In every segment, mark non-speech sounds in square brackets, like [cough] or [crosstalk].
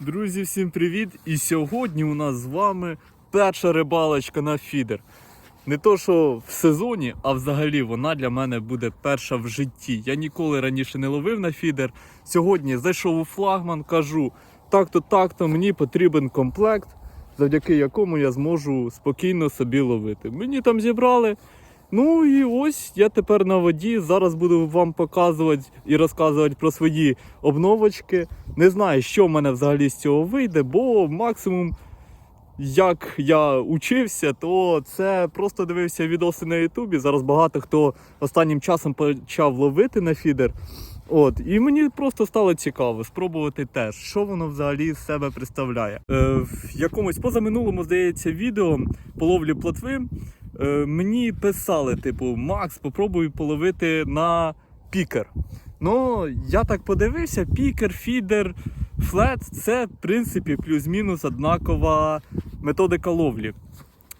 Друзі, всім привіт! І сьогодні у нас з вами перша рибалочка на фідер. Не то, що в сезоні, а взагалі вона для мене буде перша в житті. Я ніколи раніше не ловив на фідер. Сьогодні зайшов у флагман, кажу: так-то, так-то, мені потрібен комплект, завдяки якому я зможу спокійно собі ловити. Мені там зібрали. Ну і ось я тепер на воді. Зараз буду вам показувати і розказувати про свої обновочки. Не знаю, що в мене взагалі з цього вийде, бо максимум, як я учився, то це просто дивився відоси на Ютубі. Зараз багато хто останнім часом почав ловити на фідер. От, і мені просто стало цікаво спробувати теж, що воно взагалі з себе представляє. Е, в якомусь позаминулому, здається, відео по ловлі плотви мені писали, типу, Макс, попробуй половити на пікер. Ну, я так подивився, пікер, фідер, флет це, в принципі, плюс-мінус однакова методика ловлі.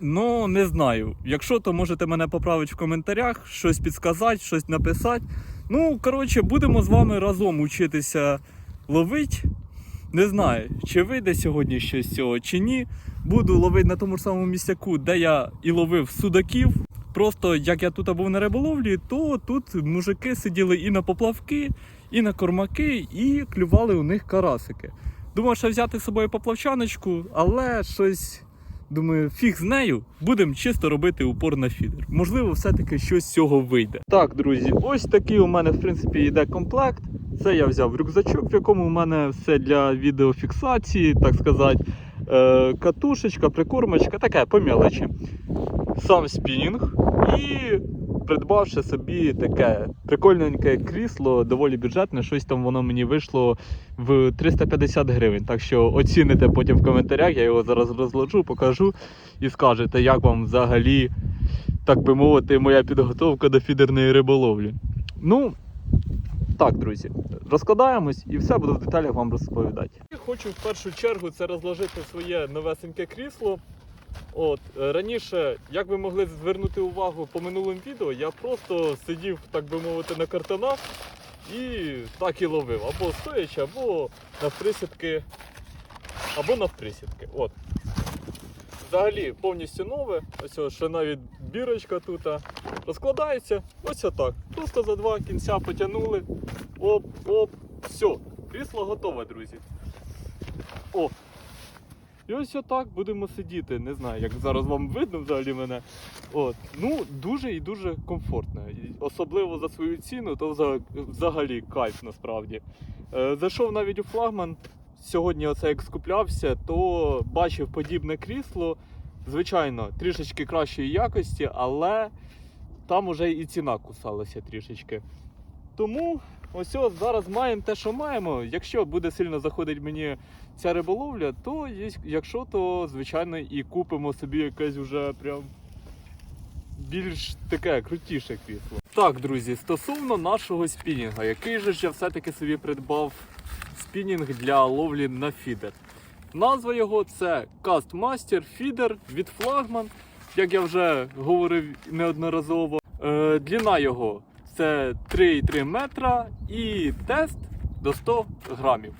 Ну, не знаю. Якщо, то можете мене поправити в коментарях, щось підсказати, щось написати. Ну, коротше, будемо з вами разом учитися ловити. Не знаю, чи вийде сьогодні щось з цього, чи ні. Буду ловити на тому ж самому місцяку, де я і ловив судаків. Просто як я тут був на риболовлі, то тут мужики сиділи і на поплавки, і на кормаки, і клювали у них карасики. Думав, що взяти з собою поплавчаночку, але щось. Думаю, фіг з нею, будемо чисто робити упор на фідер. Можливо, все-таки щось з цього вийде. Так, друзі, ось такий у мене, в принципі, йде комплект. Це я взяв рюкзачок, в якому у мене все для відеофіксації, так сказати, е, катушечка, прикормочка, таке по мелочі. Сам спінінг і придбавши собі таке прикольненьке крісло, доволі бюджетне, щось там воно мені вийшло в 350 гривень. Так що оціните потім в коментарях, я його зараз розложу, покажу і скажете, як вам взагалі, так би мовити, моя підготовка до фідерної риболовлі. Ну, так, друзі, розкладаємось і все буду в деталях вам розповідати. Хочу в першу чергу це розложити своє новесеньке крісло. От е, раніше, як ви могли звернути увагу по минулим відео, я просто сидів, так би мовити, на картонах і так і ловив. Або стоячи, або навприсідки, або навприсідки. От. Взагалі повністю нове. Ось ось ще навіть бірочка тут розкладається. Ось отак. Просто за два кінця потягнули. Оп, оп, все. Крісло готове, друзі. О, і ось отак будемо сидіти. Не знаю, як зараз вам видно взагалі мене. От. Ну, дуже і дуже комфортно. Особливо за свою ціну, то взагалі кайф насправді. Е, зайшов навіть у флагман. Сьогодні оце як скуплявся, то бачив подібне крісло. Звичайно, трішечки кращої якості, але там уже і ціна кусалася трішечки. Тому ось ось зараз маємо те, що маємо. Якщо буде сильно заходити мені ця риболовля, то якщо, то звичайно і купимо собі якесь вже прям більш таке крутіше крісло. Так, друзі, стосовно нашого спінінга, який же ж я все-таки собі придбав спінінг для ловлі на фідер. Назва його це Castmaster Feeder від флагман, як я вже говорив неодноразово. Е, длина його це 3,3 метра і тест до 100 грамів.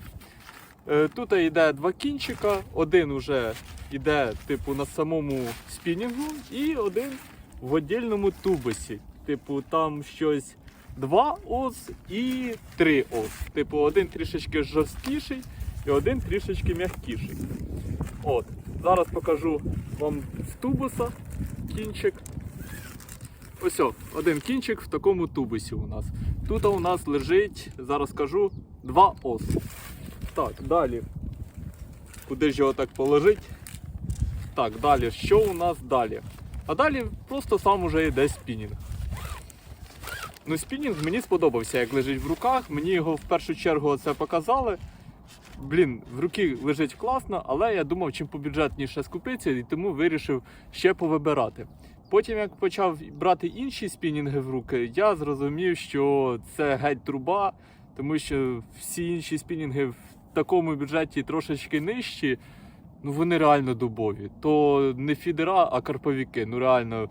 Е, Тут йде два кінчика, один уже йде типу на самому спінінгу, і один в отдільному тубусі. Типу, там щось 2 ос і 3 ос. Типу, один трішечки жорсткіший і один трішечки м'якіший. От, зараз покажу вам з тубуса кінчик. Ось один кінчик в такому тубусі у нас. Тут у нас лежить, зараз кажу, 2 ос. Так, далі. Куди ж його так положить? Так, далі, що у нас далі? А далі просто сам уже йде спінінг. Ну, спінінг мені сподобався, як лежить в руках. Мені його в першу чергу це показали. Блін, в руки лежить класно, але я думав, чим побюджетніше скупитися, і тому вирішив ще повибирати. Потім, як почав брати інші спінінги в руки, я зрозумів, що це геть труба, тому що всі інші спінінги в такому бюджеті трошечки нижчі, ну вони реально дубові. То не фідера, а карповіки. Ну реально,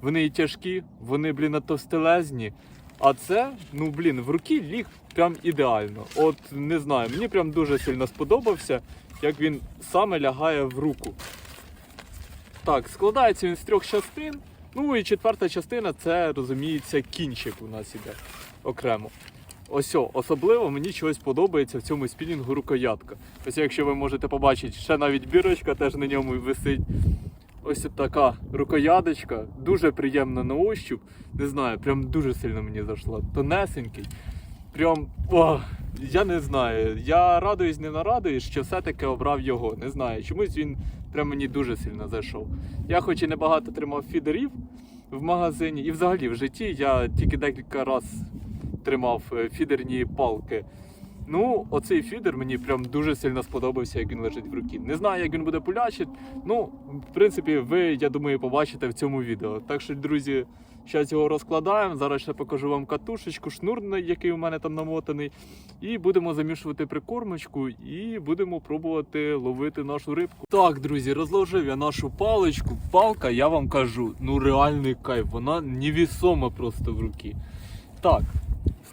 вони тяжкі, вони, блін, товстелезні. А це, ну блін, в руки ліг прям ідеально. От не знаю, мені прям дуже сильно сподобався, як він саме лягає в руку. Так, складається він з трьох частин. Ну і четверта частина це, розуміється, кінчик у нас іде окремо. Ось особливо мені чогось подобається в цьому спінінгу рукоятка. Ось якщо ви можете побачити, ще навіть бірочка теж на ньому висить. Ось така рукояточка, дуже приємна на ощуп. Не знаю, прям дуже сильно мені зайшла. Тонесенький. Прям, о, я не знаю. Я радуюсь, не нарадуюсь, що все-таки обрав його. Не знаю. Чомусь він прям мені дуже сильно зайшов. Я хоч і небагато тримав фідерів в магазині, і взагалі в житті я тільки декілька разів тримав е, фідерні палки. Ну, оцей фідер мені прям дуже сильно сподобався, як він лежить в руці. Не знаю, як він буде пулячити. Ну, в принципі, ви, я думаю, побачите в цьому відео. Так що, друзі, зараз його розкладаємо. Зараз ще покажу вам катушечку, шнур, який у мене там намотаний. І будемо замішувати прикормочку і будемо пробувати ловити нашу рибку. Так, друзі, розложив я нашу паличку. Палка, я вам кажу, ну реальний кайф. Вона невісома просто в руці. Так,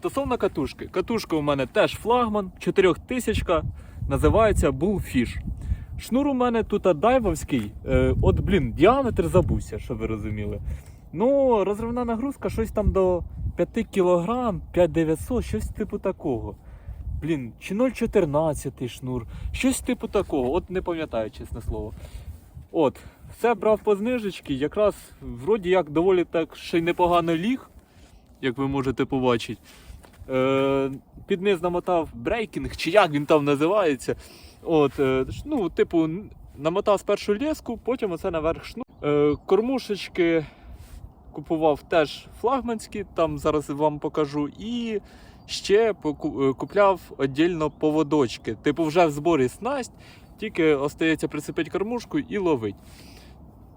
Стосовно катушки. Катушка у мене теж флагман, 4000, називається Bullfish. Шнур у мене тут дайвовський. Е, от, блін, діаметр забувся, щоб ви розуміли. Ну, розривна нагрузка щось там до 5 кг, 5900, щось типу такого. Блін, чи 0,14 шнур, щось типу такого, от не пам'ятаю, чесне слово. От, все брав по знижечки, якраз вроді як доволі так ще й непогано ліг, як ви можете побачити. Е, під низ намотав брейкінг, чи як він там називається. От, е, ну, типу, намотав спершу леску, потім оце наверх шнур. Е, кормушечки купував теж флагманські, там зараз вам покажу. І ще купляв віддільно поводочки. Типу, вже в зборі снасть, тільки остається прицепити кормушку і ловить.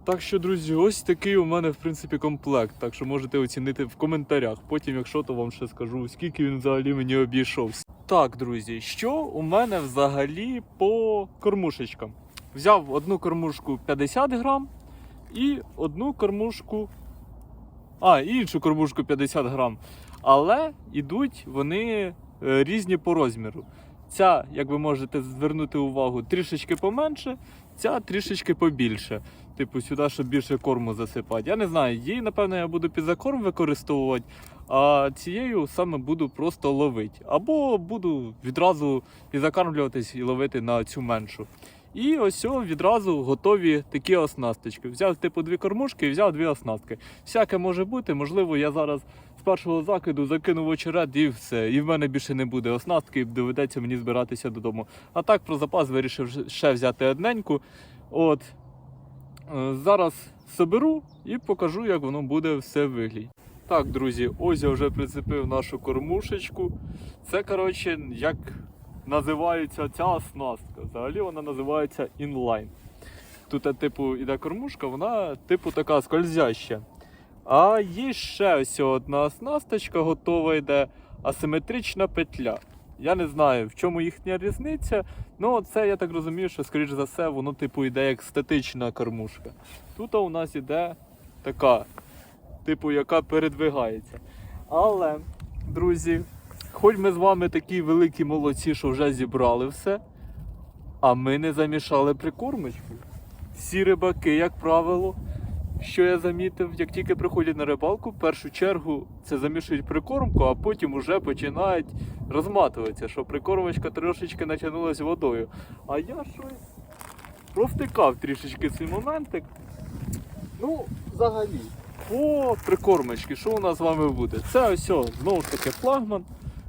Так що, друзі, ось такий у мене в принципі комплект. Так що можете оцінити в коментарях. Потім, якщо то вам ще скажу, скільки він взагалі мені обійшовся. Так, друзі, що у мене взагалі по кормушечкам? Взяв одну кормушку 50 грам і одну кормушку. А, іншу кормушку 50 грам. Але ідуть вони е, різні по розміру. Ця, як ви можете звернути увагу, трішечки поменше, ця трішечки побільше. Типу, сюди, щоб більше корму засипати. Я не знаю, її, напевно, я буду під закорм використовувати, а цією саме буду просто ловити. Або буду відразу підзакармлюватись і ловити на цю меншу. І ось відразу готові такі оснасточки. Взяв типу дві кормушки і взяв дві оснастки. Всяке може бути, можливо, я зараз з першого закиду закину в очеред і все. І в мене більше не буде оснастки, і доведеться мені збиратися додому. А так про запас вирішив ще взяти одненьку. От. Е, Зараз соберу і покажу, як воно буде все виглядати. Так, друзі, ось я вже прицепив нашу кормушечку. Це, коротше, як називається ця оснастка. Взагалі вона називається інлайн. Тут, е, типу, іде кормушка, вона, типу, така скользяща. А є ще ось одна оснасточка готова йде асиметрична петля. Я не знаю, в чому їхня різниця. Ну, це я так розумію, що, скоріш за все, воно типу йде як статична кормушка. Тут у нас іде така, типу, яка передвигається. Але, друзі, хоч ми з вами такі великі молодці, що вже зібрали все, а ми не замішали прикормочку. Всі рибаки, як правило, що я замітив, як тільки приходять на рибалку, в першу чергу це замішують прикормку, а потім уже починають розматуватися, що прикормочка трошечки натягнулася водою. А я щось провтикав трішечки цей моментик. Ну, взагалі, по прикормочці, що у нас з вами буде? Це ось, знову ж таки, флагман,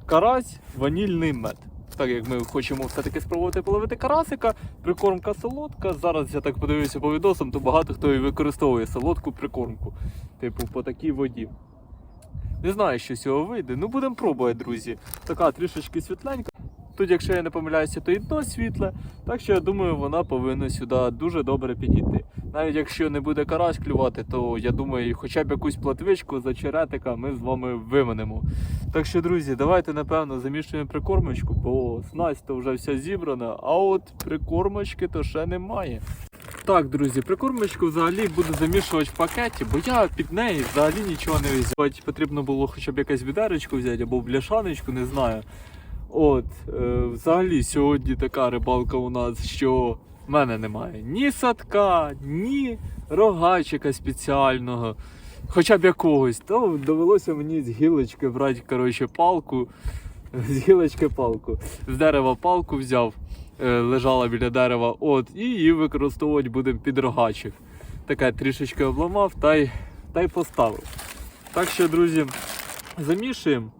карась, ванільний мед. Так як ми хочемо все-таки спробувати половити карасика, прикормка солодка. Зараз я так подивився по відосам, то багато хто і використовує солодку прикормку. Типу, по такій воді. Не знаю, що з цього вийде. Ну будемо пробувати, друзі. Така трішечки світленька. Тут, якщо я не помиляюся, то і дно світле. Так що я думаю, вона повинна сюди дуже добре підійти. Навіть якщо не буде карась клювати, то я думаю, хоча б якусь платвичку за черетика ми з вами виманемо. Так що, друзі, давайте напевно замішуємо прикормочку, бо снасть то вже вся зібрана, а от прикормочки то ще немає. Так, друзі, прикормочку взагалі буду замішувати в пакеті, бо я під неї взагалі нічого не взяв. Потрібно було хоча б якесь відеречко взяти або бляшаночку, не знаю. От, е, взагалі сьогодні така рибалка у нас, що в мене немає ні садка, ні рогачика спеціального, хоча б якогось. То довелося мені з гілочки брати коротше, палку. З гілочки палку. З дерева палку взяв, е, лежала біля дерева, от, і її використовувати будемо під рогачик. Таке трішечки обламав та й, та й поставив. Так що, друзі, замішуємо.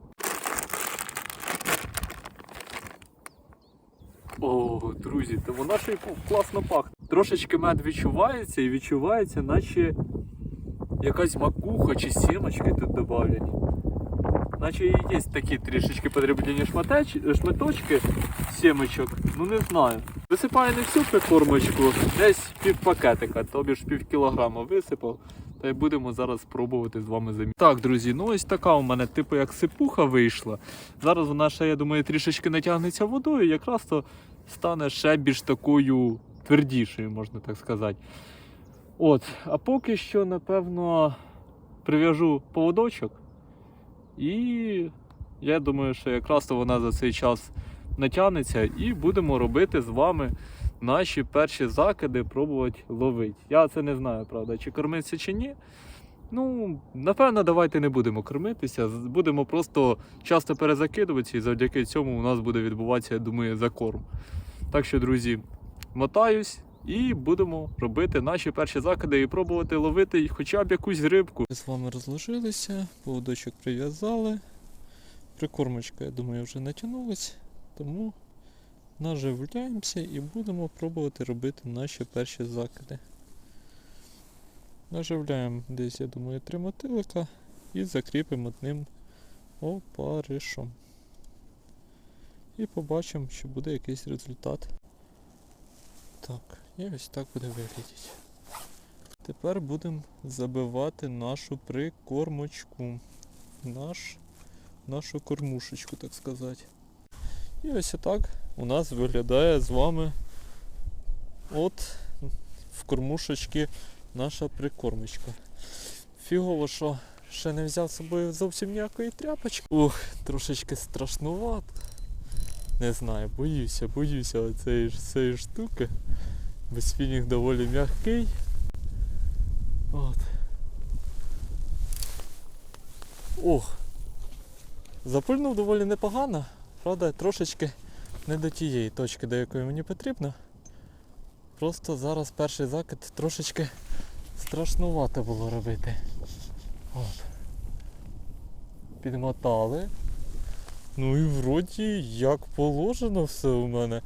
О, друзі, та вона ще й класно пахне. Трошечки мед відчувається і відчувається, наче якась макуха чи сімочки тут додавлені. Наче і є такі трішечки подрібнені шматеч- шматочки сімочок, ну не знаю. Висипаю не всю прикормочку, десь пів пакетика, тобі ж пів кілограма висипав. Та й будемо зараз спробувати з вами замінити. Так, друзі, ну ось така у мене типу як сипуха вийшла. Зараз вона ще, я думаю, трішечки натягнеться водою, якраз то стане ще більш такою твердішою, можна так сказати. От, а поки що, напевно, прив'яжу поводочок. І я думаю, що якраз то вона за цей час натягнеться і будемо робити з вами наші перші закиди, пробувати ловити. Я це не знаю, правда, чи кормитися чи ні. Ну, напевно, давайте не будемо кормитися, будемо просто часто перезакидуватися, і завдяки цьому у нас буде відбуватися, я думаю, закорм. Так що, друзі, мотаюсь і будемо робити наші перші закиди і пробувати ловити хоча б якусь рибку. З вами розложилися, поводочок прив'язали. Прикормочка, я думаю, вже натягнулась, тому наживляємося і будемо пробувати робити наші перші закиди. Наживляємо десь, я думаю, три мотилика і закріпимо одним опаришом. І побачимо, чи буде якийсь результат. Так, і ось так буде виглядати. Тепер будемо забивати нашу прикормочку. Наш, нашу кормушечку, так сказати. І ось так у нас виглядає з вами от в кормушечки наша прикормочка. Фігово, що ще не взяв з собою зовсім ніякої тряпочки. Ух, трошечки страшнувато. Не знаю, боюся, боюся цієї цієї штуки. Бо спінінг доволі м'який. От. Ох. Запильнув доволі непогано. Правда, трошечки не до тієї точки, до якої мені потрібно. Просто зараз перший закид трошечки страшнувато було робити. От. Підмотали. Ну і вроді як положено все у мене.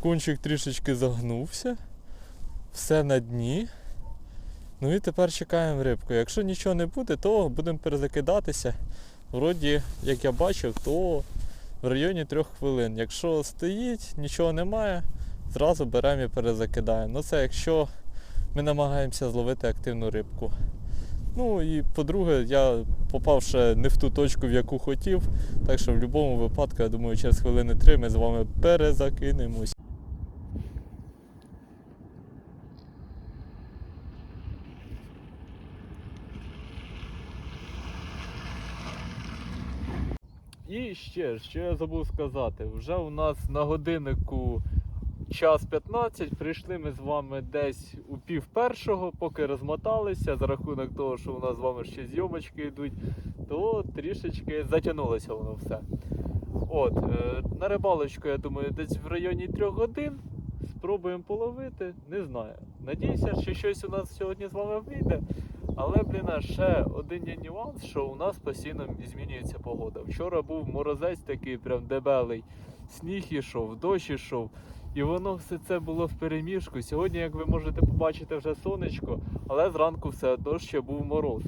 Кончик трішечки загнувся. Все на дні. Ну і тепер чекаємо рибку. Якщо нічого не буде, то будемо перезакидатися. Вроді, як я бачив, то в районі трьох хвилин. Якщо стоїть, нічого немає, зразу беремо і перезакидаємо. Ну це якщо ми намагаємося зловити активну рибку. Ну і по-друге, я попав ще не в ту точку, в яку хотів. Так що в будь-якому випадку, я думаю, через хвилини три ми з вами перезакинемось. І ще, що я забув сказати, вже у нас на годиннику час 15, прийшли ми з вами десь у пів першого, поки розмоталися, за рахунок того, що у нас з вами ще зйомочки йдуть, то трішечки затягнулося воно все. От, е, на рибалочку, я думаю, десь в районі 3 годин. Спробуємо половити, не знаю. Надіюся, що щось у нас сьогодні з вами вийде. Але, блін, ще один є нюанс, що у нас постійно змінюється погода. Вчора був морозець такий прям дебелий, сніг ішов, дощ ішов. І воно все це було в переміжку. Сьогодні, як ви можете побачити, вже сонечко, але зранку все одно ще був мороз.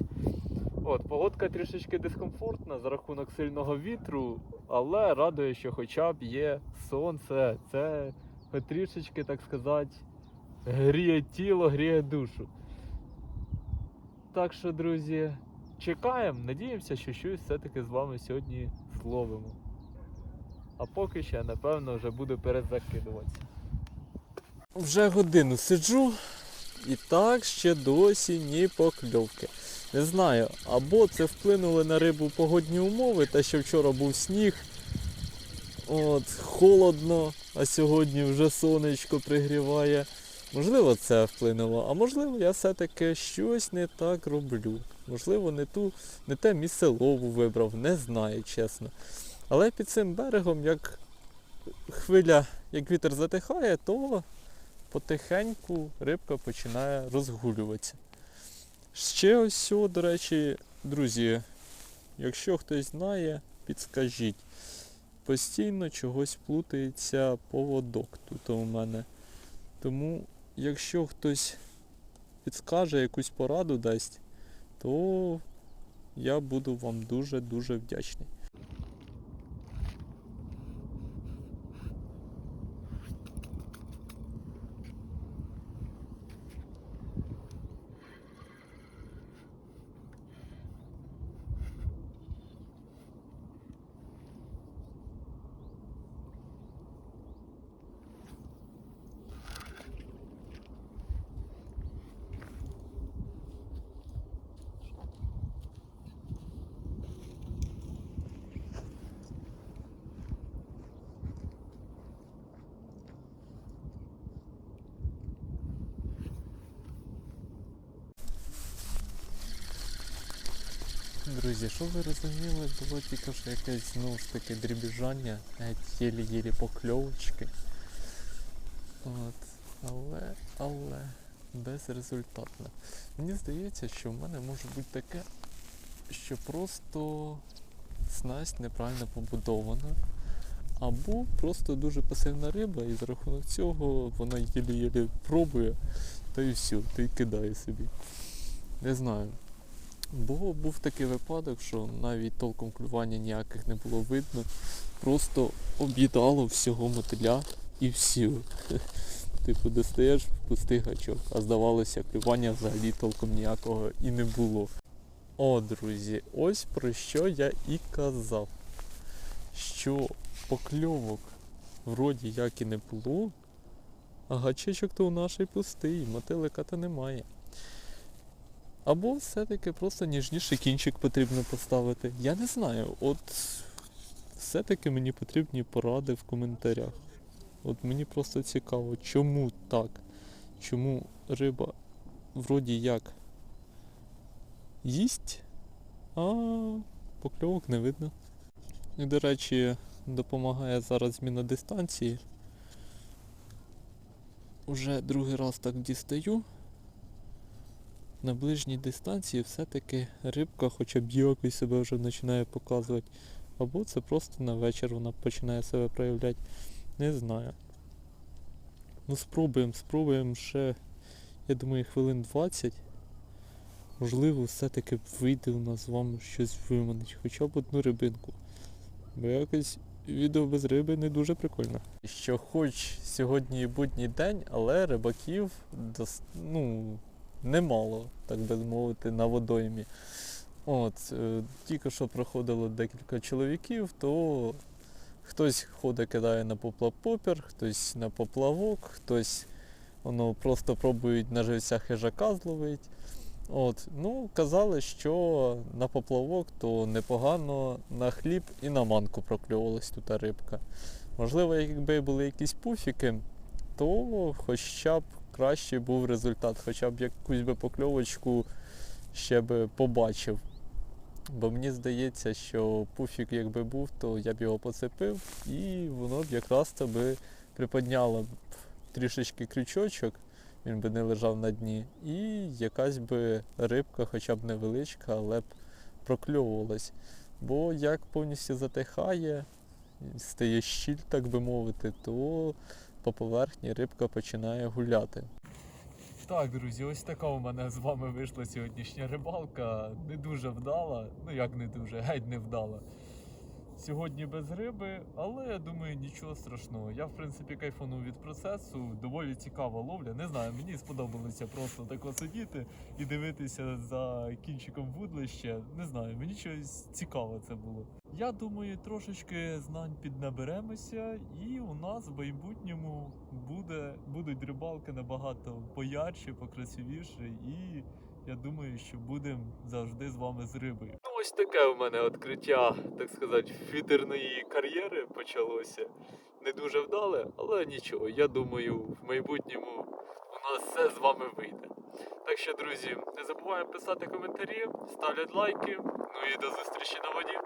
От, погодка трішечки дискомфортна за рахунок сильного вітру, але радує, що хоча б є сонце. Це трішечки, так сказати, гріє тіло, гріє душу. Так що, друзі, чекаємо, надіємося, що щось все-таки з вами сьогодні зловимо. А поки ще, напевно, вже буду перезакидуватися. Вже годину сиджу І так ще досі ні покльовки. Не знаю, або це вплинули на рибу погодні умови, та що вчора був сніг. От, холодно, а сьогодні вже сонечко пригріває. Можливо, це вплинуло, а можливо, я все-таки щось не так роблю. Можливо, не ту, не те місце лову вибрав, не знаю, чесно. Але під цим берегом, як хвиля, як вітер затихає, то потихеньку рибка починає розгулюватися. Ще ось, до речі, друзі, якщо хтось знає, підскажіть. Постійно чогось плутається поводок тут у мене. Тому, якщо хтось підскаже якусь пораду дасть, то я буду вам дуже-дуже вдячний. Друзі, що ви розуміли, було тільки що якесь знову ж таки дрібіжання, геть єлі-єлі покльовочки. От. Але, але безрезультатно. Мені здається, що в мене може бути таке, що просто снасть неправильно побудована. Або просто дуже пасивна риба, і за рахунок цього вона єлі-єлі пробує, та й все, та й кидає собі. Не знаю. Бо був такий випадок, що навіть толком клювання ніяких не було видно. Просто об'їдало всього мотиля і все. [laughs] Типу достаєш пустий гачок, а здавалося, клювання взагалі толком ніякого і не було. О, друзі, ось про що я і казав. Що покльовок вроді як і не було, а гачечок то у нашій пустий, мотилика то немає. Або все-таки просто ніжніший кінчик потрібно поставити. Я не знаю. От все-таки мені потрібні поради в коментарях. От мені просто цікаво, чому так? Чому риба вроді як їсть, а покльовок не видно. І, до речі, допомагає зараз зміна дистанції. Уже другий раз так дістаю на ближній дистанції все-таки рибка хоча б якось себе вже починає показувати. Або це просто на вечір вона починає себе проявляти. Не знаю. Ну спробуємо, спробуємо ще, я думаю, хвилин 20. Можливо, все-таки вийде у нас з вами щось виманить, хоча б одну рибинку. Бо якось відео без риби не дуже прикольно. Що хоч сьогодні і будній день, але рибаків дос... ну, немало, так би мовити, на водоймі. От, е, тільки що проходило декілька чоловіків, то хтось ходить, кидає на поплавпопір, хтось на поплавок, хтось воно просто пробують на живця хижака зловити. От, ну, казали, що на поплавок то непогано на хліб і на манку прокльовувалась тут рибка. Можливо, якби були якісь пуфіки, то хоча б кращий був результат, хоча б якусь би покльовочку ще би побачив. Бо мені здається, що пуфік якби був, то я б його поцепив і воно б якраз то приподняло б трішечки крючочок, він би не лежав на дні, і якась би рибка, хоча б невеличка, але б прокльовувалась. Бо як повністю затихає, стає щіль, так би мовити, то по поверхні рибка починає гуляти. Так, друзі, ось така у мене з вами вийшла сьогоднішня рибалка. Не дуже вдала. Ну як не дуже, геть не вдала. Сьогодні без риби, але я думаю, нічого страшного. Я в принципі кайфанув від процесу. Доволі цікава ловля. Не знаю, мені сподобалося просто тако сидіти і дивитися за кінчиком вудлища. Не знаю, мені щось цікаве це було. Я думаю, трошечки знань піднаберемося, і у нас в майбутньому буде, будуть рибалки набагато поярче, покрасивіше, і я думаю, що будемо завжди з вами з рибою. Ну, ось таке у мене відкриття, так сказати, фідерної кар'єри почалося. Не дуже вдале, але нічого. Я думаю, в майбутньому у нас все з вами вийде. Так що, друзі, не забуваємо писати коментарі, ставлять лайки. Ну і до зустрічі на воді.